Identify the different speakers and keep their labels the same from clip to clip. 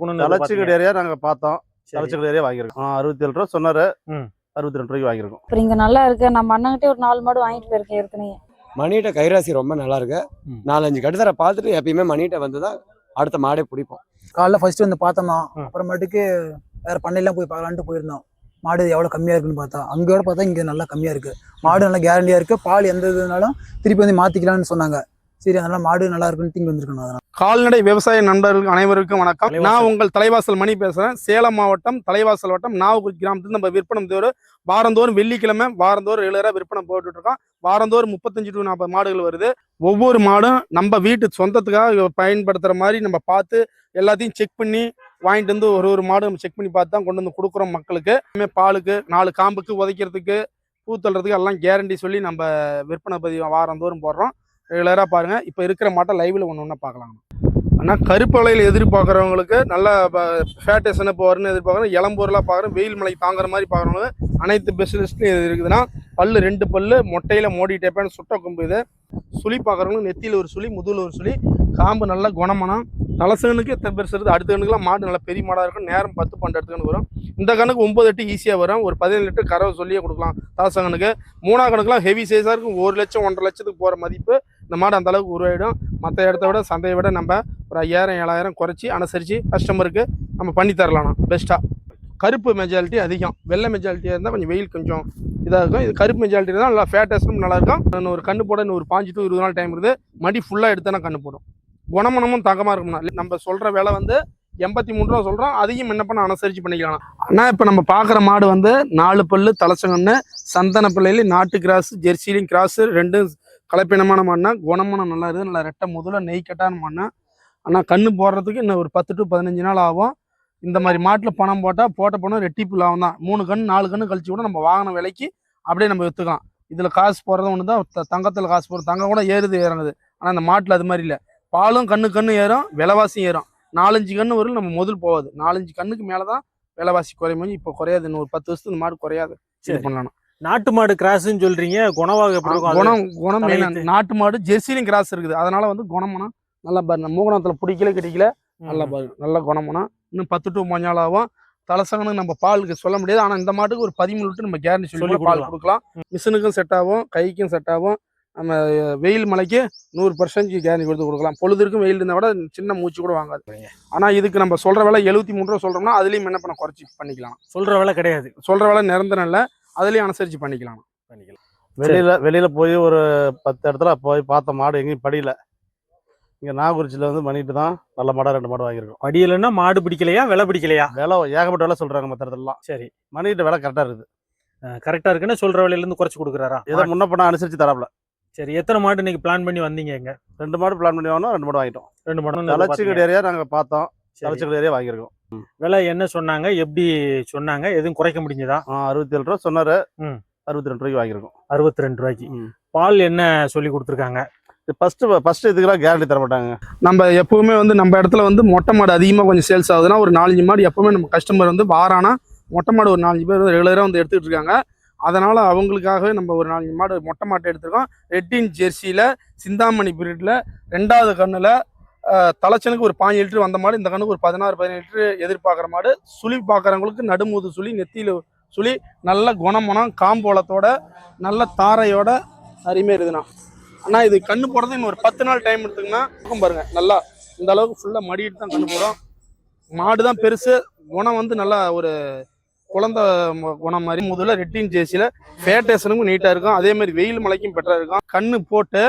Speaker 1: தலைச்சிக்கடி area நாங்க பார்த்தோம். தலைச்சிக்கடி area வாங்கியிருக்கோம். அறுபத்தி ஏழு ரூபா சொன்னாரு. அறுபத்தி ரெண்டு ரூபாய்க்கு வாங்கியிருக்கோம்.
Speaker 2: அப்புறம் இங்க நல்லா இருக்கு. நம்ம அண்ணன்கிட்ட ஒரு நாலு மாடு வாங்கிட்டு போயிருக்கேன் ஏற்கனவே.
Speaker 3: மணிகிட்ட கைராசி ரொம்ப நல்லா இருக்கு. நாலஞ்சு கடுதரை பார்த்துட்டு எப்பயுமே மணிகிட்ட வந்து தான் அடுத்த மாடே பிடிப்போம்.
Speaker 4: காலைல ஃபர்ஸ்ட் வந்து பார்த்தோம்னா. அப்புறமேட்டுக்கு வேற பண்ணையெல்லாம் போய் பார்க்கலான்ட்டு போயிருந்தோம். மாடு எவ்வளோ கம்மியாக இருக்குன்னு பார்த்தா அங்கேயோட பார்த்தா இங்கே நல்லா கம்மியாக இருக்கு. மாடு நல்லா கேரண்டியாக இருக்கு. பால் எந்த இதுனாலும் திருப்பி வந்து மாற்றிக்கலாம்னு சொன்னாங்க. சரி அதனால மாடு நல்லா இருக்குன்னு இங்கே வந்திருக்கணும் அதனால.
Speaker 5: கால்நடை விவசாய நண்பர்களுக்கு அனைவருக்கும் வணக்கம். நான் உங்கள் தலைவாசல் மணி பேசுறேன். சேலம் மாவட்டம் தலைவாசல் வட்டம் நாவக்குடி கிராமத்துல நம்ம விற்பனை தோறும் வாரந்தோறும் வெள்ளிக்கிழமை வாரந்தோறும் ரெகுலரா விற்பனை போட்டுட்டு இருக்கோம் வாரந்தோறும் முப்பத்தஞ்சு டு நாற்பது மாடுகள் வருது. ஒவ்வொரு மாடும் நம்ம வீட்டு சொந்தத்துக்காக பயன்படுத்துற மாதிரி நம்ம பார்த்து எல்லாத்தையும் செக் பண்ணி வாங்கிட்டு வந்து ஒரு ஒரு மாடு நம்ம செக் பண்ணி பார்த்து தான் கொண்டு வந்து கொடுக்குறோம் மக்களுக்கு. பாலுக்கு நாலு காம்புக்கு உதைக்கிறதுக்கு பூ தள்ளுறதுக்கு எல்லாம் கேரண்டி சொல்லி நம்ம விற்பனை பதிவு வாரந்தோறும் போடுறோம். ரெகுலராக பாருங்கள் இப்போ இருக்கிற மாட்டை லைவில் ஒன்று ஒன்றா பார்க்கலாம் ஆனால் கருப்பலையில் எதிர்பார்க்குறவங்களுக்கு நல்ல ஃபேட்டேஷனை இப்போ வரும்னு எதிர்பார்க்குறோம் இளம்பூரெலாம் பார்க்குறோம் வெயில் மலை தாங்குற மாதிரி பார்க்குறவங்க அனைத்து ஸ்பெஷலிஸ்ட்லையும் இது இருக்குதுன்னா பல்லு ரெண்டு பல்லு மொட்டையில் மோடி டேப்பான சுட்ட கொம்பு இது. சுழி பார்க்குறவங்களுக்கு நெத்தியில் ஒரு சுழி முதுகில் ஒரு சுழி காம்பு நல்லா குணமனம் தலசனுக்கு எத்தனை பெருசு இருக்குது அடுத்த கணக்குலாம் மாடு நல்லா பெரிய மாடாக இருக்கும் நேரம் பத்து பன்னெண்டு கணக்கு வரும். இந்த கணக்கு ஒம்பது எட்டு ஈஸியாக வரும். ஒரு பதினேழு லிட்டர் கறவை சொல்லியே கொடுக்கலாம். தலசங்கனுக்கு மூணாம் கணக்குலாம் ஹெவி சைஸாக இருக்கும். ஒரு லட்சம் ஒன்றரை லட்சத்துக்கு போகிற மதிப்பு. இந்த மாடு அந்த அளவுக்கு உருவாயிடும். மற்ற இடத்த விட சந்தையை விட நம்ம ஒரு ஐயாயிரம் ஏழாயிரம் குறைச்சி அனுசரித்து கஸ்டமருக்கு நம்ம பண்ணி தரலாம். பெஸ்ட்டாக கருப்பு மெஜாரிட்டி அதிகம். வெள்ளை மெஜாரிட்டியாக இருந்தால் கொஞ்சம் வெயில் கொஞ்சம் இதாக இருக்கும். இது கருப்பு மெஜாரிட்டி தான் நல்லா ஃபேட்டஸ்டும் நல்லா இருக்கும். இன்னும் ஒரு கண்ணு போட இன்னும் ஒரு பாஞ்சு டு இருபது நாள் டைம் இருக்குது. மடி ஃபுல்லாக எடுத்தனா கண்ணு போடும். குணமனமும் தங்கமாக இருக்கும்னா நம்ம சொல்கிற வேலை வந்து எண்பத்தி மூணு ரூபா சொல்கிறோம் அதையும் என்ன பண்ண அனுசரித்து பண்ணிக்கலாம். ஆனால் இப்போ நம்ம பார்க்குற மாடு வந்து நாலு பல்லு தலைச்சங்கன்னு சந்தன பிள்ளையிலையும் நாட்டு கிராஸ் ஜெர்சிலையும் கிராஸு ரெண்டும் கலப்பினமான மண்ணா குணமனம் நல்லா இருக்குது நல்லா ரெட்டை முதல்ல நெய் கட்டான மண்ணா ஆனால் கண்ணு போடுறதுக்கு இன்னும் ஒரு பத்து டு பதினஞ்சு நாள் ஆகும். இந்த மாதிரி மாட்டில் பணம் போட்டால் போட்ட பணம் ரெட்டிப்பு லாபம் தான். மூணு கண் நாலு கண்ணு கழிச்சு கூட நம்ம வாங்கின விலைக்கு அப்படியே நம்ம விற்றுக்கலாம் இதில் காசு போடுறது ஒன்று தான் த- தங்கத்தில் காசு போடுறது. தங்கம் கூட ஏறுது இறங்குது ஆனால் அந்த மாட்டில் அது மாதிரி இல்லை. பாலும் கண்ணு கண்ணு ஏறும் விலைவாசியும் ஏறும். நாலஞ்சு கண்ணு வரையும் நம்ம முதல் போகாது. நாலஞ்சு கண்ணுக்கு மேலே தான் விலைவாசி குறையும். இப்போ குறையாது இன்னும் ஒரு பத்து வருஷத்துக்கு இந்த மாடு குறையாது.
Speaker 6: சரி.
Speaker 5: பண்ணலாம்.
Speaker 6: நாட்டு மாடு கிராஸ்ன்னு சொல்றீங்க. குணவாக எப்படி இருக்கும்?
Speaker 5: குணம் குணம். நாட்டு மாடு ஜெர்சிலையும் கிராஸ் இருக்குது. அதனால வந்து குணமனம் நல்லா பாருங்க மூகணத்துல பிடிக்கல கிடைக்கல நல்லா. பாருங்க நல்ல குணமனம் இன்னும் பத்து டு மஞ்சள் ஆகும். தலசங்கன்னு நம்ம பாலுக்கு சொல்ல முடியாது. ஆனா இந்த மாட்டுக்கு ஒரு பதிமூணு லிட்டர் நம்ம கேரண்டி சொல்லி பால் கொடுக்கலாம். மிஷினுக்கும் செட் ஆகும் கைக்கும் செட் ஆகும். நம்ம வெயில் மலைக்கு நூறு பர்சன்டேஜ் கேரண்டி கொடுத்து கொடுக்கலாம். பொழுதுக்கும் வெயில் இருந்தால் கூட சின்ன மூச்சு கூட வாங்காது. ஆனா இதுக்கு நம்ம சொல்ற விலை எழுபத்தி மூணு ரூபா சொல்றோம்னா அதுலயும் என்ன பண்ண குறைச்சி பண்ணிக்கலாம்.
Speaker 6: சொல்ற வேலை கிடையாது.
Speaker 5: சொல்ற விலை நிரந்தரம் இல்லை. அதுலயும் அனுசரிச்சு பண்ணிக்கலாம்?
Speaker 6: பண்ணிக்கலாம்.
Speaker 1: வெளியில வெளியில போய் ஒரு பத்து இடத்துல போய் பார்த்த மாடு எங்கேயும் படியில. இங்க நாகூர்ச்சியில வந்து பண்ணிட்டு தான் நல்ல மாடா ரெண்டு மாடு வாங்கியிருக்கோம்.
Speaker 6: படியலைன்னா மாடு பிடிக்கலையா விலை பிடிக்கலையா?
Speaker 1: விலை ஏகப்பட்ட விலை சொல்றாங்க மற்ற இடத்துலலாம்.
Speaker 6: சரி.
Speaker 1: மணிகிட்ட விலை கரெக்டா இருக்குது.
Speaker 6: கரெக்டா இருக்குன்னு சொல்ற விலையில இருந்து குறைச்சு கொடுக்குறாரா?
Speaker 1: ஏதோ முன்ன பண்ண அனுசரிச்சு தராப்ல
Speaker 6: சரி எத்தனை மாடு இன்னைக்கு பிளான் பண்ணி வந்தீங்க இங்க?
Speaker 1: ரெண்டு மாடு பிளான் பண்ணி வாங்கினோம் ரெண்டு மாடு வாங்கிட்டோம்.
Speaker 6: ரெண்டு மாடு
Speaker 1: தலைச்சிக்கடி ஏரியா நாங்க பார்த்தோம்.
Speaker 6: சரி.
Speaker 1: தலைச்சிக்கடி ஏரியா வாங்கியிருக்கோம்.
Speaker 6: விலை என்ன சொன்னாங்க? எப்படி சொன்னாங்க? எதுவும் குறைக்க முடிஞ்சதா?
Speaker 1: அறுபத்தி ஏழு ரூபா சொன்னாரு.
Speaker 6: ம்.
Speaker 1: அறுபத்தி ரெண்டு ரூபாய்க்கு வாங்கியிருக்கோம்.
Speaker 6: அறுபத்தி ரெண்டு ரூபாய்க்கு. பால் என்ன சொல்லி கொடுத்துருக்காங்க?
Speaker 1: ஃபர்ஸ்ட் ஃபர்ஸ்ட் இதுக்கெல்லாம் கேரண்டி தர மாட்டாங்க.
Speaker 5: நம்ம எப்பவுமே வந்து நம்ம இடத்துல வந்து மொட்டை மாடு அதிகமாக கொஞ்சம் சேல்ஸ் ஆகுதுன்னா ஒரு நாலஞ்சு மாடு எப்பவுமே நம்ம கஸ்டமர் வந்து வாரானா மொட்டை மாடு ஒரு நாலஞ்சு பேர் ரெகுலராக வந்து எடுத்துக்கிட்டு இருக்காங்க. அதனால அவங்களுக்காகவே நம்ம ஒரு நாலஞ்சு மாடு மொட்டை மாட்டை எடுத்திருக்கோம். ரெட்டின் ஜெர்சியில் சிந்தாமணி பீரியடில் ரெண்டாவது கண்ணில் தலைச்சனுக்கு ஒரு பாஞ்சு லிட்டர் வந்த மாடு இந்த கண்ணுக்கு ஒரு பதினாறு பதினேழு லிட்டரு எதிர்பார்க்குற மாடு. சுழி பார்க்குறவங்களுக்கு நடுமுது சுழி நெத்தியில் சுழி நல்ல குணமனம் காம்போலத்தோட நல்ல தாரையோட அருமையாக இருக்குதுண்ணா. அண்ணா இது கண்ணு போடுறது இன்னும் ஒரு பத்து நாள் டைம் எடுத்துங்கன்னா இருக்கும் பாருங்க. நல்லா இந்த அளவுக்கு ஃபுல்லாக மடிட்டு தான் கண்ணு போடும். மாடு தான் பெருசு. குணம் வந்து நல்லா ஒரு குழந்த குணம் மாதிரி. முதல்ல ரெட்டின் ஜேசியில் ஃபேட்டேஷனுக்கும் நீட்டாக இருக்கும். அதே மாதிரி வெயில் மலைக்கும் பெட்டராக இருக்கும். கண்ணு போட்டு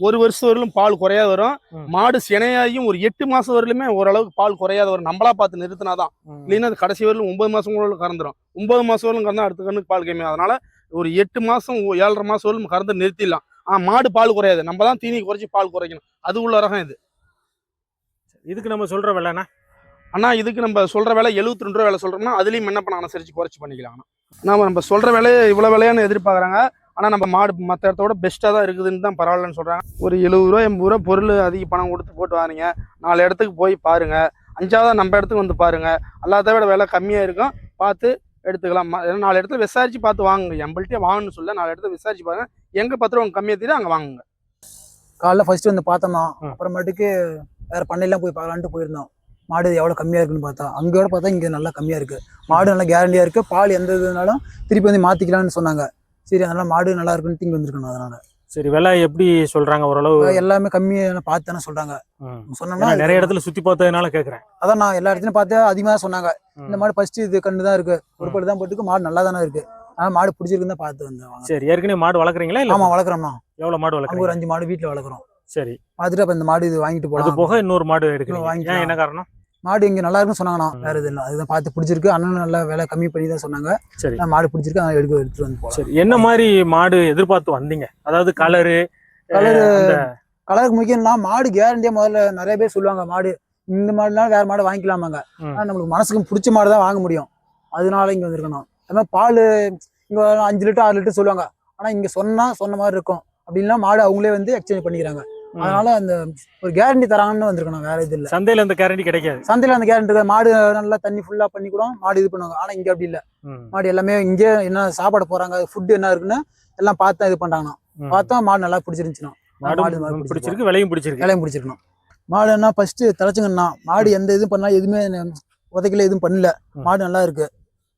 Speaker 5: ஒரு வருஷம் வரலும் பால் குறையாத வரும். மாடு சினையாகியும் ஒரு எட்டு மாசம் வரலுமே ஓரளவுக்கு பால் குறையாத வரும். நம்மளா பார்த்து நிறுத்தினாதான். இல்லைன்னா அது கடைசி வரலும் ஒன்பது மாசம் கூட கறந்துரும். ஒன்பது மாசம் வரலும் கறந்தா அடுத்த கண்ணுக்கு பால் கம்மி அதனால ஒரு எட்டு மாசம் ஏழரை மாசம் வரலும் கறந்து நிறுத்திடலாம். ஆ மாடு பால் குறையாது. நம்ம தான் தீனி குறைச்சி பால் குறைக்கணும். அது உள்ள ரகம் இது.
Speaker 6: இதுக்கு நம்ம சொல்ற விலைனா
Speaker 5: ஆனா இதுக்கு நம்ம சொல்ற விலை எழுபத்தி ரெண்டு ரூபா விலை சொல்றோம்னா அதுலயும் என்ன பண்ண அனுசரிச்சு குறைச்சி பண்ணிக்கலாம். ஆனா. நாம நம்ம சொல்ற விலையை இவ்வளவு விலையான்னு எதிர்பார்க்கறாங்க. ஆனா நம்ம மாடு மற்ற இடத்தோட பெஸ்ட்டாக தான் இருக்குதுன்னு தான் பரவாயில்லன்னு சொல்றாங்க. ஒரு எழுபது ரூபா எண்பது ரூபா பொருள் அதிக பணம் கொடுத்து போட்டு வாரீங்க. நாலு இடத்துக்கு போய் பாருங்க. அஞ்சாவது நம்ம இடத்துக்கு வந்து பாருங்க. எல்லாத்த விட விலை கம்மியா இருக்கும். பார்த்து எடுத்துக்கலாம். ஏன்னா நாலு இடத்துல விசாரிச்சு பார்த்து வாங்குங்க. எம்பள்கிட்டே வாங்கணும்னு சொல்ல நாலு இடத்துல விசாரிச்சு பாருங்க. எங்க பத்து ரூபா கம்மியாக தெரியும் அங்க வாங்குங்க.
Speaker 4: காலைல ஃபர்ஸ்ட் வந்து பார்த்தோம்னா. அப்புறமேட்டுக்கு வேற பண்ணையெல்லாம் போய் பார்க்கலான்ட்டு போயிருந்தோம். மாடு எவ்வளோ கம்மியாக இருக்குன்னு பார்த்தா அங்கோட பார்த்தா இங்கே நல்லா கம்மியாக இருக்குது மாடு நல்லா கேரண்டியாக இருக்குது பால் எந்த இதுனாலும் திருப்பி வந்து மாற்றிக்கலாம்னு சொன்னாங்க. சரி அதனால மாடு நல்லா இருக்குன்னு திங்க வந்திருக்கணும் அதனால.
Speaker 6: சரி விலை எப்படி சொல்றாங்க? ஓரளவு
Speaker 4: எல்லாமே கம்மியாக பார்த்து தானே சொல்கிறாங்க
Speaker 6: ம்.
Speaker 4: சொன்னோம்னா
Speaker 6: நிறைய இடத்துல சுத்தி பார்த்ததுனால கேக்குறேன்.
Speaker 4: அதான் நான் எல்லா இடத்துலையும் பார்த்து அதிகமாக சொன்னாங்க. இந்த மாடு ஃபர்ஸ்ட் இது கண்டு தான் இருக்கு. ஒரு பல்லு தான் போட்டுக்கு மாடு நல்லா தானே இருக்கு. ஆனால் மாடு பிடிச்சிருக்குன்னு தான் பார்த்து வந்தேன் வாங்க.
Speaker 6: சரி ஏற்கனவே மாடு வளர்க்குறீங்களா இல்ல?
Speaker 4: ஆமா வளர்க்குறோம்ண்ணா.
Speaker 6: எவ்வளவு மாடு
Speaker 4: அங்க ஒரு அஞ்சு மாடு வீட்டில் வளர்க்குறோம்.
Speaker 6: சரி.
Speaker 4: பார்த்துட்டு அப்போ இந்த மாடு இது வாங்கிட்டு போகலாம்
Speaker 6: போக இன்னொரு மாடு
Speaker 4: வாங்கிக்கலாம்.
Speaker 6: ஏன் என்ன காரணம்?
Speaker 4: மாடு இங்கே நல்லா இருக்குன்னு சொன்னாங்கண்ணா. வேற இது இல்லை. அதுதான் பார்த்து பிடிச்சிருக்கு. அண்ணன் நல்லா விலை கம்மி பண்ணி தான் சொன்னாங்க.
Speaker 6: சரி.
Speaker 4: நான் மாடு பிடிச்சிருக்கு. அதை எடுக்க எடுத்துட்டு வந்து போகலாம்.
Speaker 6: சரி. என்ன மாதிரி மாடு எதிர்பார்த்து வந்தீங்க? அதாவது கலரு
Speaker 4: Colour கலருக்கு முக்கியம்னா மாடு கேரண்டியாக முதல்ல நிறைய பேர் சொல்லுவாங்க மாடு இந்த மாடுலாம் வேற மாடு வாங்கிக்கலாமாங்க. ஆனால் நம்மளுக்கு மனசுக்கு பிடிச்ச மாடு தான் வாங்க முடியும். அதனால இங்கே வந்திருக்கணும். அது மாதிரி பால் இங்கே அஞ்சு லிட்டர் ஆறு லிட்டர் சொல்லுவாங்க. ஆனால் இங்கே சொன்னா சொன்ன மாதிரி இருக்கும். அப்படின்னா மாடு அவங்களே வந்து எக்ஸ்சேஞ்ச் பண்ணிக்கிறாங்க. அதனால அந்த ஒரு கேரண்டி தராங்கன்னு வந்திருக்கணும் வேற இது இல்லை.
Speaker 6: சந்தையில இந்த கேரண்டி கிடைக்காது.
Speaker 4: சந்தையில் அந்த கேரண்டி மாடு நல்லா தண்ணி ஃபுல்லா பண்ணி கூட மாடு இது பண்ணுவாங்க. ஆனால் இங்கே அப்படி இல்லை. மாடு எல்லாமே இங்கே என்ன சாப்பாடு போறாங்க ஃபுட் என்ன இருக்குன்னு எல்லாம் பார்த்து இது பண்றாங்கண்ணா. பார்த்தா மாடு நல்லா பிடிச்சிருந்துச்சுண்ணா
Speaker 6: மாடு பிடிச்சிருக்கு. விலையும் பிடிச்சிருக்கு.
Speaker 4: வேலையும் பிடிச்சிருக்கணும். மாடு என்ன ஃபர்ஸ்ட் தலைச்சுங்கண்ணா மாடு எந்த இதுவும் பண்ணா எதுவுமே உதைக்கல எதுவும் பண்ணல. மாடு நல்லா இருக்கு.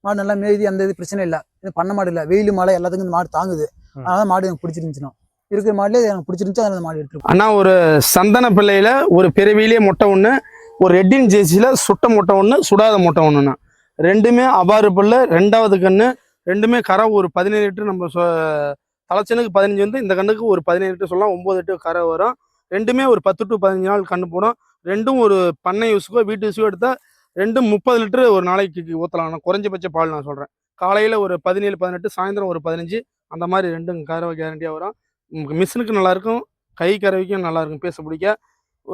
Speaker 4: மாடு நல்லா மேய்தி எந்த இது பிரச்சனை இல்லை. இது பண்ண மாடு இல்லை. வெயில் மழை எல்லாத்துக்கும் இந்த மாடு தாங்குது. அதனால மாடு எனக்கு பிடிச்சிருந்துச்சுண்ணா இருக்கிற மாடலே எனக்கு பிடிச்சிருந்துச்சு அதனால அந்த மாடு எடுத்துருக்கோம்.
Speaker 5: ஆனால் ஒரு சந்தன பிள்ளையில ஒரு பிறவியிலே மொட்டை ஒன்று ஒரு ரெட்டின் ஜேசியில் சுட்ட மொட்டை ஒன்று சுடாத மொட்டை ஒன்றுண்ணா ரெண்டுமே அபாறு பிள்ளை ரெண்டாவது கண்ணு ரெண்டுமே கரை ஒரு பதினேழு லிட்டர் நம்ம சொ- தலைச்சனுக்கு பதினஞ்சு வந்து இந்த கண்ணுக்கு ஒரு பதினேழு லிட்டர் சொல்லலாம் ஒம்பது லிட்டர் கரை வரும். ரெண்டுமே ஒரு பத்து டு பதினஞ்சு நாள் கண்ணு போடும். ரெண்டும் ஒரு பண்ணை யூஸுக்கோ வீட்டு யூஸுக்கோ எடுத்தால் ரெண்டும் முப்பது லிட்டரு ஒரு நாளைக்கு ஊற்றலாம் நான் குறைஞ்சபட்ச பால் நான் சொல்கிறேன் காலையில் ஒரு பதினேழு பதினெட்டு சாயந்தரம் ஒரு பதினஞ்சு அந்த மாதிரி ரெண்டும் கறவை கேரண்டியாக வரும். மிஷினுக்கு நல்லாயிருக்கும் கை கறவைக்கும் நல்லா இருக்கும் பேச பிடிக்க.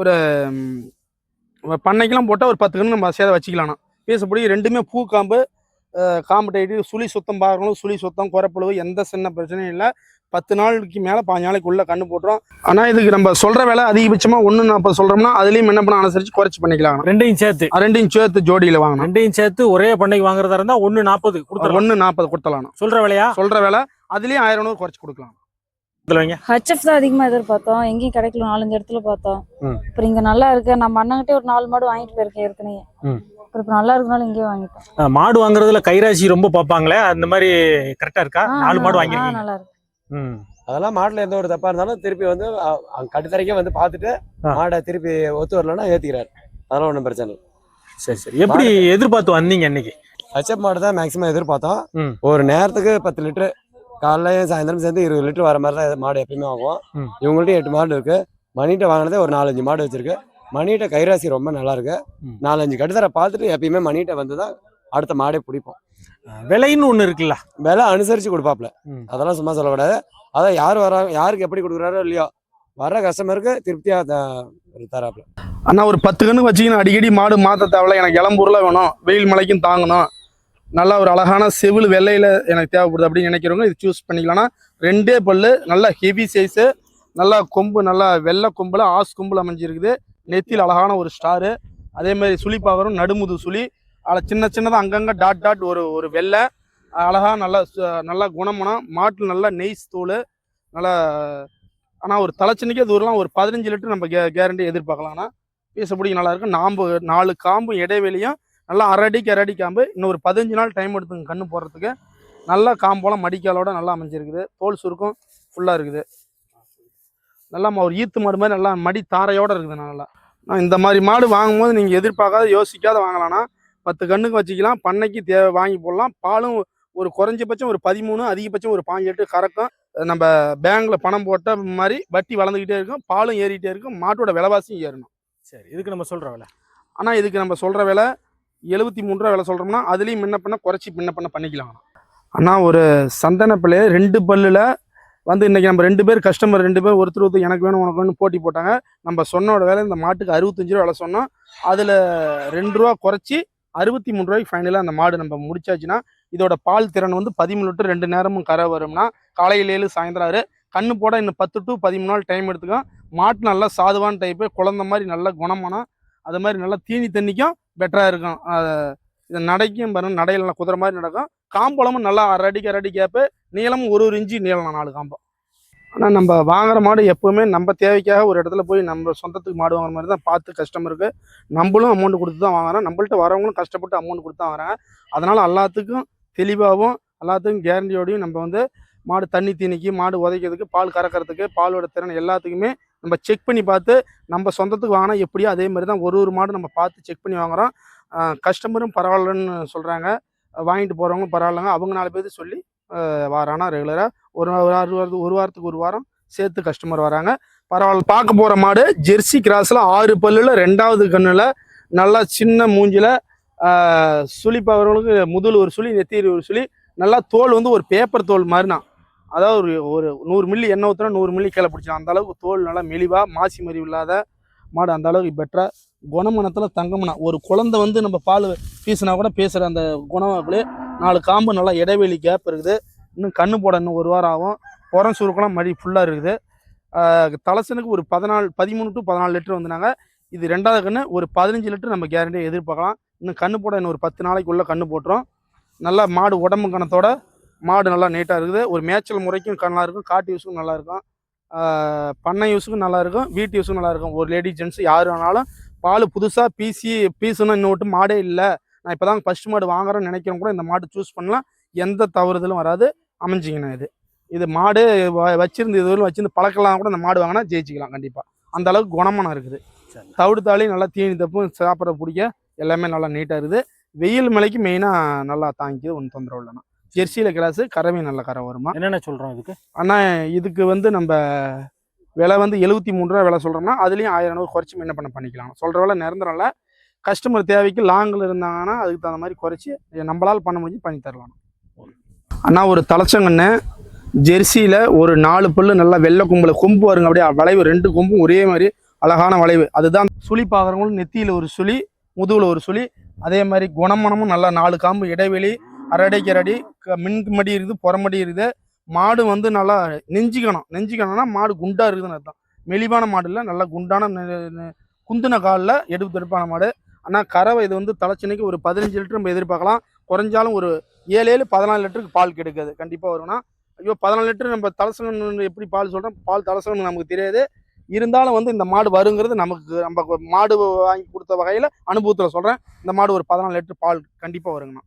Speaker 5: ஒரு பண்ணைக்கெல்லாம் போட்டால் ஒரு பத்து கன்று நம்ம சேத வச்சுக்கலாம்ண்ணா பேச பிடிக்க ரெண்டுமே பூ காம்பு காம்பு டைட்டு சுழி சுத்தம் பார்க்கணும். சுழி சுத்தம் குறைப்பளவு எந்த சின்ன பிரச்சனையும் இல்லை. பத்து நாளைக்கு மேலே பாஞ்சு நாளைக்குள்ள கண்ணு போட்டுரும். ஆனால் இதுக்கு நம்ம சொல்கிற விலை அதிகபட்சமாக ஒன்று நாற்பது சொல்கிறோம்னா அதுலேயும் என்ன பண்ண அனுசரித்து குறைச்சி பண்ணிக்கலாம்
Speaker 6: ரெண்டையும் சேர்த்து.
Speaker 5: ரெண்டையும் சேர்த்து ஜோடியில் வாங்கணும்.
Speaker 6: ரெண்டையும் சேர்த்து ஒரே பண்ணைக்கு வாங்குறதா இருந்தா ஒண்ணு நாற்பது கொடுத்துருவோம்
Speaker 5: ஒன்று நாற்பது கொடுத்தலாம்
Speaker 6: சொல்ற விலையா?
Speaker 5: சொல்கிற விலை அதுலேயும் ஆயிரம் நூறு குறைச்சி கொடுக்கலாம்.
Speaker 2: ஹச்எஃப் தான் அதிகமா எதிர்பார்த்தோம். எங்கேயும் கிடைக்கல. நாலஞ்சு இடத்துல பார்த்தோம். அப்புறம் இங்க நல்லா இருக்கு. நம்ம அண்ணன்கிட்டே ஒரு நாலு மாடு வாங்கிட்டு போயிருக்கேன் ஏற்கனவே. அப்புறம் இப்ப நல்லா இருக்கனால இங்கேயே வாங்கிட்டோம்.
Speaker 6: மாடு வாங்குறதுல கைராசி ரொம்ப பார்ப்பாங்களே? அந்த மாதிரி கரெக்டா இருக்கா? நாலு மாடு வாங்கிருக்கீங்க.
Speaker 2: நல்லா இருக்கு.
Speaker 6: ம்.
Speaker 3: அதெல்லாம் மாட்டுல எந்த ஒரு தப்பா இருந்தாலும் திருப்பி வந்து கட்டுத்தரைக்கே வந்து பார்த்துட்டு. மாடை திருப்பி ஒத்து வரலன்னா ஏத்திக்கிறாரு. அதெல்லாம் ஒன்றும் பிரச்சனை இல்லை.
Speaker 6: சரி சரி. எப்படி எதிர்பார்த்து வந்தீங்க இன்னைக்கு
Speaker 3: ஹச்எப் மாடு தான் மேக்ஸிமம் எதிர்பார்த்தோம். ஒரு நேரத்துக்கு பத்து லிட்டரு காலைல சாயந்தரம் சேர்ந்து இருபது லிட்டர் வர மாதிரி தான் மாடு எப்பயுமே வாங்குவோம்.
Speaker 6: ம்.
Speaker 3: இவங்கள்ட்ட எட்டு மாடு இருக்கு. மணிகிட்ட வாங்கினதே ஒரு நாலஞ்சு மாடு வச்சிருக்கு. மணிகிட்ட கைராசி ரொம்ப நல்லா இருக்கு. நாலஞ்சு கட்டுத்தரை பார்த்துட்டு எப்பயுமே மணிகிட்ட வந்து தான் அடுத்த மாடே பிடிப்போம்.
Speaker 6: விலைன்னு ஒண்ணு இருக்குல்ல?
Speaker 3: விலை அனுசரிச்சு கொடுப்பாப்ல. அதெல்லாம் சும்மா சொல்லக்கூடாது அதான் யார் வராங்க யாருக்கு எப்படி கொடுக்குறாரோ இல்லையோ வர்ற கஸ்டமருக்கு திருப்தியா த- தராப்ல.
Speaker 5: அண்ணா ஒரு பத்து கன்று வச்சிங்கன்னா அடிக்கடி மாடு மாற்ற தேவையில்ல. எனக்கு இளம்பூரில் வேணும். வெயில் மழைக்கும் தாங்கணும். நல்லா ஒரு அழகான செவில் வெள்ளையில் எனக்கு தேவைப்படுது அப்படின்னு நினைக்கிறவங்க இது சூஸ் பண்ணிக்கலாம்னா ரெண்டே பல்லு நல்லா ஹெவி சைஸு நல்லா கொம்பு நல்லா வெள்ளை கொம்பில் ஆஸ் கொம்புல அமைஞ்சிருக்குது. நெத்தியில் அழகான ஒரு ஸ்டாரு அதே மாதிரி சுழி பார்க்குறோம் நடுமுது சுழி அதில் சின்ன சின்னதாக அங்கங்கே டாட் டாட் ஒரு ஒரு வெள்ளை அழகா நல்லா நல்லா குணமனம் மாட்டில் நல்லா நெய்ஸ் தூள் நல்லா ஆனால் ஒரு தலைச்சனிக்கே தூரம்லாம் ஒரு பதினஞ்சு லிட்டர் நம்ம கே கேரண்டி எதிர்பார்க்கலாம்னா பேசப்படி நல்லாயிருக்கும் நாம்பு நாலு காம்பு இடைவெளியும் நல்லா அரடிக்கு அரடி காம்பு. இன்னும் ஒரு பதினஞ்சு நாள் டைம் எடுத்துங்க கண்ணு போடுறதுக்கு. நல்லா காம்போலாம் மடிக்காலோட நல்லா அமைஞ்சிருக்குது. தோல் சுருக்கம் ஃபுல்லாக இருக்குது. நல்லா ஒரு ஈத்து மாடு மாதிரி நல்லா மடி தாரையோட இருக்குது நல்லா. நான் இந்த மாதிரி மாடு வாங்கும்போது நீங்கள் எதிர்பார்க்காத யோசிக்காத வாங்கலாம்னா பத்து கண்ணுக்கு வச்சுக்கலாம். பண்ணைக்கு தேவை வாங்கி போடலாம். பாலும் ஒரு குறைஞ்சபட்சம் ஒரு பதிமூணு அதிகபட்சம் ஒரு பாஞ்சு லிட்டர் கறக்கும் நம்ம பேங்க்ல பணம் போட்ட மாதிரி வட்டி வளர்ந்துக்கிட்டே இருக்கும். பாலும் ஏறிட்டே இருக்கும். மாட்டோட விலைவாசியும் ஏறணும்.
Speaker 6: சரி இதுக்கு நம்ம சொல்ற விலை?
Speaker 5: ஆனால் இதுக்கு நம்ம சொல்கிற விலை எழுபத்தி மூணு ரூபா விலை சொல்கிறோம்னா அதுலேயும் முன்ன பண்ண குறைச்சி முன்ன பண்ண பண்ணிக்கலாம். அண்ணா ஒரு சந்தன பிள்ளைய ரெண்டு பல்லில் வந்து இன்றைக்கி நம்ம ரெண்டு பேர் கஸ்டமர் ரெண்டு பேர் ஒருத்தர் ஒருத்தர் எனக்கு வேணும் உனக்கு வேணும் போட்டி போட்டாங்க. நம்ம சொன்னோட வேலை இந்த மாட்டுக்கு அறுபத்தஞ்சு ரூபா விலை சொன்னோம் அதில் ரெண்டு ரூபா குறைச்சி அறுபத்தி மூணு ரூபாய்க்கு ஃபைனலாக அந்த மாடு நம்ம முடிச்சாச்சுன்னா இதோட பால் திறன் வந்து பதிமூணு லிட்டர் ரெண்டு நேரமும் கரை வரும்னா காலையில் ஏழு சாயந்தரம் ஆறு கண்ணு போட இன்னும் பத்து டு பதிமூணு நாள் டைம் எடுத்துக்கும் மாட்டு நல்லா சாதுவான டைப்பு குழந்த மாதிரி நல்ல குணமானம் அது மாதிரி நல்லா தீனி தண்ணிக்கும் பெட்டராக இருக்கும். இது நடைக்கும் பாருங்க நடையில் நல்லா குதிரை மாதிரி நடக்கும். காம்பளமும் நல்லா அரை அடிக்கு அரை அடி கேப்பு நீளமும் ஒரு ஒரு இன்ச்சு நீளம் நாலு காம்பம் ஆனால் நம்ம வாங்குற மாடு எப்போவுமே நம்ம தேவைக்காக ஒரு இடத்துல போய் நம்ம சொந்தத்துக்கு மாடு வாங்குற மாதிரி தான் பார்த்து கஸ்டமருக்கு நம்மளும் அமௌண்ட் கொடுத்து தான் வாங்குறோம். நம்மள்ட்ட வரவங்களும் கஷ்டப்பட்டு அமௌண்ட் கொடுத்து தான் வராங்க அதனால் எல்லாத்துக்கும் தெளிவாகவும் எல்லாத்துக்கும் கேரண்டியோடையும் நம்ம வந்து மாடு தண்ணி தீனிக்கு மாடு உதைக்கிறதுக்கு பால் கறக்கிறதுக்கு பாலோட திறன் எல்லாத்துக்குமே நம்ம செக் பண்ணி பார்த்து நம்ம சொந்தத்துக்கு வாங்கினா எப்படியோ அதே மாதிரி தான் ஒரு ஒரு மாடு நம்ம பார்த்து செக் பண்ணி வாங்குறோம். கஸ்டமரும் பரவாயில்லன்னு சொல்கிறாங்க வாங்கிட்டு போகிறவங்களும் பரவாயில்லங்க. அவங்க நாலு பேர் சொல்லி வாரானா ரெகுலராக ஒரு ஒரு ஆறு வாரத்துக்கு ஒரு வாரத்துக்கு ஒரு வாரம் சேர்த்து கஸ்டமர் வராங்க. பரவாயில்ல. பார்க்க போகிற மாடு ஜெர்சி கிராஸில் ஆறு பல்லில் ரெண்டாவது கண்ணில் நல்லா சின்ன மூஞ்சில் சுழிப்பவர்களுக்கு முதல் ஒரு சுழி நெத்தியில் ஒரு சுழி நல்லா தோல் வந்து ஒரு பேப்பர் தோல் மாதிரினா அதாவது ஒரு ஒரு நூறு மில்லி எண்ணெய் ஊற்றுனா நூறு மில்லி கீழே பிடிச்சிடும். அந்த அளவுக்கு தோல் நல்லா மெலிவாக மாசி மறிவு இல்லாத மாடு அந்த அளவுக்கு பெட்டரா குணமனத்தில் தங்கம்னா. ஒரு குழந்தை வந்து நம்ம பால் பீசினா கூட பேசுகிற அந்த குணமாக்களே நாலு காம்பு நல்லா இடைவெளி கேப் இருக்குது. இன்னும் கண்ணு போட இன்னும் ஒரு வாரம் ஆகும். புறம் சுருக்கெல்லாம் மடி ஃபுல்லாக இருக்குது. தலசனுக்கு ஒரு பதினாலு பதிமூணு டு பதினாலு லிட்டர் வந்துனாங்க இது ரெண்டாவது கன்று ஒரு பதினஞ்சு லிட்டர் நம்ம கேரண்டியாக எதிர்பார்க்கலாம். இன்னும் கண்ணு போட இன்னும் ஒரு பத்து நாளைக்குள்ளே கண்ணு போட்டுரும். நல்லா மாடு உடம்பு கணத்தோட மாடு நல்லா நீட்டாக இருக்குது. ஒரு மேய்ச்சல் முறைக்கும் நல்லா இருக்கும். காட்டு யூஸுக்கும் நல்லா இருக்கும். பண்ணை யூஸுக்கும் நல்லா இருக்கும். வீட்டு யூஸுக்கும் நல்லா இருக்கும். ஒரு லேடி ஜென்ட்ஸ் யார் வேணாலும் பால் புதுசாக பீசி பீசுன்னு இன்னொட்டு மாடே இல்லை. நான் இப்போ தான் ஃபஸ்ட் மாடு வாங்குறேன்னு நினைக்கிறவங்க கூட இந்த மாடு சூஸ் பண்ணலாம். எந்த தவறுதலும் வராது. அமைஞ்சிங்கண்ணா இது. இது மாடு வச்சிருந்து இதுவரையும் வச்சிருந்து பழக்கலாம் கூட இந்த மாடு வாங்கினா ஜெயிச்சிக்கலாம் கண்டிப்பாக அந்த அளவுக்கு குணமான இருக்குது. தவிடு தாளி நல்லா தீனி தப்பும் சாப்பிட பிடிக்க எல்லாமே நல்லா நீட்டாக இருக்குது. வெயில் மலைக்கு மெயினாக நல்லா தாங்கிக்குது ஒன்றும் தொந்தரவு இல்லைண்ணா. ஜெர்சியில் கிளாஸு கறவை நல்ல கரை வருமா?
Speaker 6: என்னென்ன சொல்றோம் இதுக்கு?
Speaker 5: ஆனால் இதுக்கு வந்து நம்ம விலை வந்து எழுபத்தி மூணு ரூபா விலை சொல்கிறோம்னா அதுலேயும் ஆயிரம் ரூபா குறைச்சி என்ன பண்ண பண்ணிக்கலாம். சொல்கிற விலை நிரந்தரம் இல்லை. கஸ்டமர் தேவைக்கு லாங்கில் இருந்தாங்கன்னா அதுக்கு தகுந்த மாதிரி குறைச்சி நம்மளால் பண்ண முடிஞ்சு பண்ணி தரலாம். அண்ணா ஒரு தலைச்சங்கண்ணு ஜெர்சியில் ஒரு நாலு பல்லு நல்லா வெள்ளை கொம்பில் கொம்பு வருங்க அப்படியே வளைவு ரெண்டு கொம்பும் ஒரே மாதிரி அழகான வளைவு. அதுதான் சுழி பார்க்குறவங்களும் நெத்தியில் ஒரு சுழி முதுகில் ஒரு சுழி அதே மாதிரி குணமனமும் நல்லா நாலு காம்பு இடைவெளி அரடைக்கு அரடி க- இருக்குது புறமடி இருக்குது. மாடு வந்து நல்லா நெஞ்சிக்கணும். நெஞ்சிக்கணும்னா மாடு குண்டா இருக்குதுன்னு அர்த்தம். மெலிவான மாடு இல்லை நல்லா குண்டான குந்தின காலில் எடுப்பு தெடுப்பான மாடு. ஆனால் கறவை இது வந்து தலைச்சனைக்கு ஒரு பதினஞ்சு லிட்டர் நம்ம எதிர்பார்க்கலாம். குறைஞ்சாலும் ஒரு ஏழு ஏழு பதினாலு லிட்டருக்கு பால் கிடைக்காது. கண்டிப்பாக வரும்னா ஐயோ பதினாலு லிட்டர் நம்ம தலசங்கன் எப்படி பால் சொல்கிறோம் பால் தலசனம் நமக்கு தெரியாது. இருந்தாலும் வந்து இந்த மாடு வருங்கிறது நமக்கு நம்ம மாடு வாங்கி கொடுத்த வகையில் அனுபவத்தில் சொல்கிறேன் இந்த மாடு ஒரு பதினாலு லிட்டர் பால் கண்டிப்பாக வருங்கண்ணா.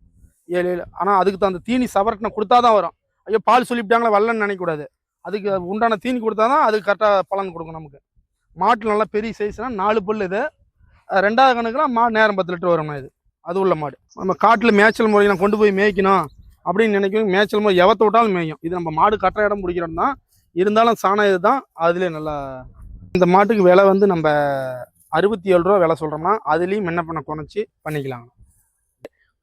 Speaker 5: ஏழு ஏழு. ஆனால் அதுக்கு தகுந்த தீனி சவரட்டின கொடுத்தா தான் வரும். ஐயோ பால் சொல்லிவிட்டாங்களா வரலன்னு நினைக்கக்கூடாது. அதுக்கு உண்டான தீனி கொடுத்தா தான் அதுக்கு கரெக்டாக பலன் கொடுக்கும் நமக்கு. மாட்டு நல்லா பெரிய சைஸ்னால் நாலு புல் இது. ரெண்டாவது கணக்குலாம் மாடு நேரம் பத்து லிட்டர் வரும்னா இது. அது உள்ள மாடு. நம்ம காட்டில் மேய்ச்சல் முறை நான் கொண்டு போய் மேய்க்கணும் அப்படின்னு நினைக்கும். மேய்ச்சல் முறை எவத்த விட்டாலும் மேயும். இது நம்ம மாடு கட்டுற இடம் பிடிக்கிறோம் தான். இருந்தாலும் சாணம் இது தான் அதுலேயே நல்லா இந்த மாட்டுக்கு விலை வந்து நம்ம அறுபத்தி ஏழு ரூபா விலை சொல்கிறோம்னா அதுலேயும் என்ன பண்ண குறைச்சி பண்ணிக்கலாம்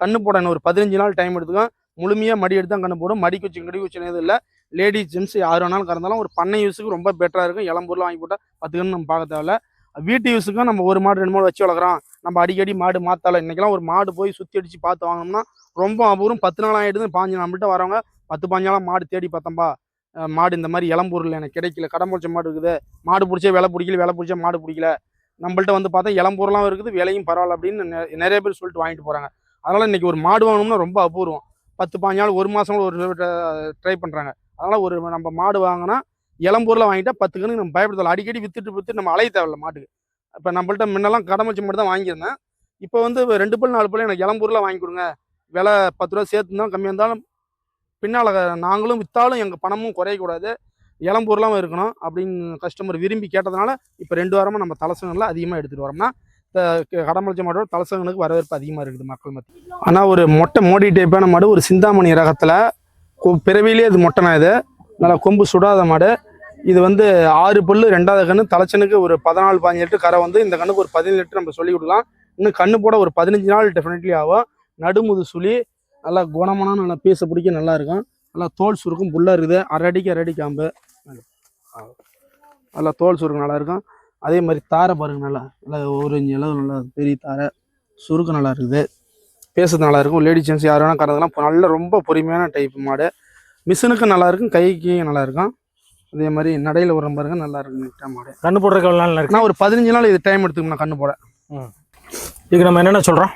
Speaker 5: கண்ணு போட ஒரு பதினஞ்சு நாள் டைம் எடுத்துக்கும் முழுமையாக மடி எடுத்து தான் கண்ணு போடும். மடி குச்சி கடி குச்சி எதுவும் இல்லை. லேடிஸ் ஜென்ஸ் யார் வேணாலும் கறந்தாலும் ஒரு பண்ணை யூஸுக்கு ரொம்ப பெட்டராக இருக்கும். இளம்பூரில் வாங்கி போட்டால் பத்து கன்று நம்ம பார்க்க தேவையில்ல. வீட்டு யூஸுக்கும் நம்ம ஒரு மாடு ரெண்டு மாடு வச்சு வளர்க்குறோம். நம்ம அடிக்கடி மாடு மாற்றால இன்றைக்கெல்லாம் ஒரு மாடு போய் சுற்றி அடித்து பார்த்து வாங்கினோம்னா ரொம்ப அபூர்வம். பத்து நாள் ஆகிடுது பாஞ்சு நம்மள்ட்ட வரவங்க பத்து பாஞ்சு நாளாக மாடு தேடி பார்த்தோம்பா மாடு இந்த மாதிரி இளம்பூரில் எனக்கு கிடைக்கல. கடன் பிடிச்ச மாடு இருக்குது. மாடு பிடிச்ச விலை பிடிக்கல. விலை பிடிச்ச மாடு பிடிக்கல. நம்மள்ட்ட வந்து பார்த்தா இளம்பூர்லாம் இருக்குது. விலையும் பரவாயில்ல அப்படின்னு நிறைய பேர் சொல்லிட்டு வாங்கிட்டு போகிறாங்க அதனால் இன்னைக்கு ஒரு மாடு வாங்கணும்னா ரொம்ப அபூர்வம். பத்து பாஞ்சு நாள் ஒரு மாதம் கூட ஒரு ட்ரை பண்ணுறாங்க அதனால் ஒரு நம்ம மாடு வாங்கினா இளம்பூரில் வாங்கிட்டா பத்து கணக்கு நம்ம பயப்படுத்தல அடிக்கடி வித்துட்டு வித்துட்டு நம்ம அலைய தேவையில்ல மாட்டுக்கு. இப்போ நம்மள்ட்ட முன்னெல்லாம் கடமைச்சு மட்டும் தான் வாங்கியிருந்தேன். இப்போ வந்து ரெண்டு பல் நாலு பல் எனக்கு இளம்பூரில் வாங்கி கொடுங்க. விலை பத்து ரூபா சேர்த்து தான் கம்மியாக இருந்தாலும் பின்னால் நாங்களும் விற்றாலும் எங்கள் பணமும் குறையக்கூடாது. இளம்பூர்லாம் இருக்கணும் அப்படின்னு கஸ்டமர் விரும்பி கேட்டதுனால இப்போ ரெண்டு வாரமாக நம்ம தலசங்களில் அதிகமாக எடுத்துகிட்டு வரோம்னா கடமளிச்ச மாடோட தலசங்களுக்கு வரவேற்பு அதிகமாக இருக்குது மக்கள் மத்தி ஆனால் ஒரு மொட்டை மோடி டைப்பான மாடு ஒரு சிந்தாமணி ரகத்தில் பிறவிலே இது மொட்டைனா இது. நல்லா கொம்பு சுடாத மாடு. இது வந்து ஆறு பல்லு ரெண்டாவது கன்று தலைச்சனுக்கு ஒரு பதினாலு பதினஞ்சு லிட்டர் கரை வந்து இந்த கண்ணுக்கு ஒரு பதினஞ்சு லிட்டர் நம்ம சொல்லி கொடுக்கலாம். இன்னும் கண்ணு போட ஒரு பதினஞ்சு நாள் டெஃபினெட்லி ஆகும். நடுமுது சுழி நல்லா குணமான நல்லா பீச பிடிக்க நல்லா இருக்கும். நல்லா தோல் சுருக்கும் புல்லாக இருக்குது. அரடிக்கு அரடி காம்பு. நல்லா தோல் சுருக்கம் நல்லா இருக்கும். அதே மாதிரி தாரை பாருங்க நல்லா நல்லா ஒரு இஞ்சி அளவு நல்லா பெரிய தாரை. சுருக்கம் நல்லா இருக்குது. பேசுறது நல்லா இருக்கும். லேடி ஜென்ஸ் யார் வேணால் கறதெல்லாம் நல்ல ரொம்ப பொறுமையான டைப் மாடு. மிஷினுக்கும் நல்லா இருக்கும் கைக்கு நல்லா இருக்கும். அதே மாதிரி நடையில் உரம் பாருங்க நல்லா இருக்கும் நீட்டாக மாடு.
Speaker 6: கண்ணு போடுறதுக்கு எவ்வளவு நாள் இருக்கு.
Speaker 5: ஆனால் ஒரு பதினஞ்சு நாள் இது டைம் எடுத்துக்கணும் கண்ணு போட.
Speaker 6: இதுக்கு நம்ம என்னென்ன சொல்றோம்?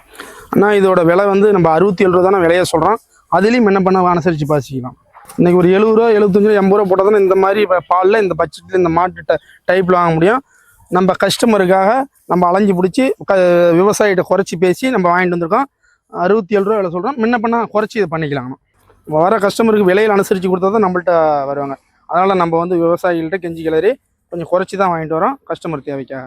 Speaker 5: ஆனால் இதோட விலை வந்து நம்ம அறுபத்தி ஏழு ரூபா தானே விலையை சொல்கிறோம் அதுலேயும் என்ன பண்ண அனுசரித்து பாசிக்கலாம். இன்னைக்கு ஒரு எழுபது ரூபா எழுபத்தஞ்சு ரூபா எண்பது ரூபா போட்டால் தானே இந்த மாதிரி பாலில் இந்த பட்ஜெட்டில் இந்த மாட்டு டைப்பில் வாங்க முடியும். நம்ம கஸ்டமருக்காக நம்ம அலைஞ்சு பிடிச்சி க விவசாயிகிட்ட குறைச்சி பேசி நம்ம வாங்கிட்டு வந்திருக்கோம். அறுபத்தி ஏழு ரூபா விலை சொல்கிறோம் முன்ன பண்ணால் குறைச்சி இது பண்ணிக்கலாம் வர கஸ்டமருக்கு விலையில் அனுசரித்து கொடுத்தா தான் நம்மள்ட்ட வருவாங்க. அதனால் நம்ம வந்து விவசாயிகள்கிட்ட கெஞ்சி கிளறி கொஞ்சம் குறைச்சி தான் வாங்கிட்டு வரோம். கஸ்டமர் தேவைக்காக.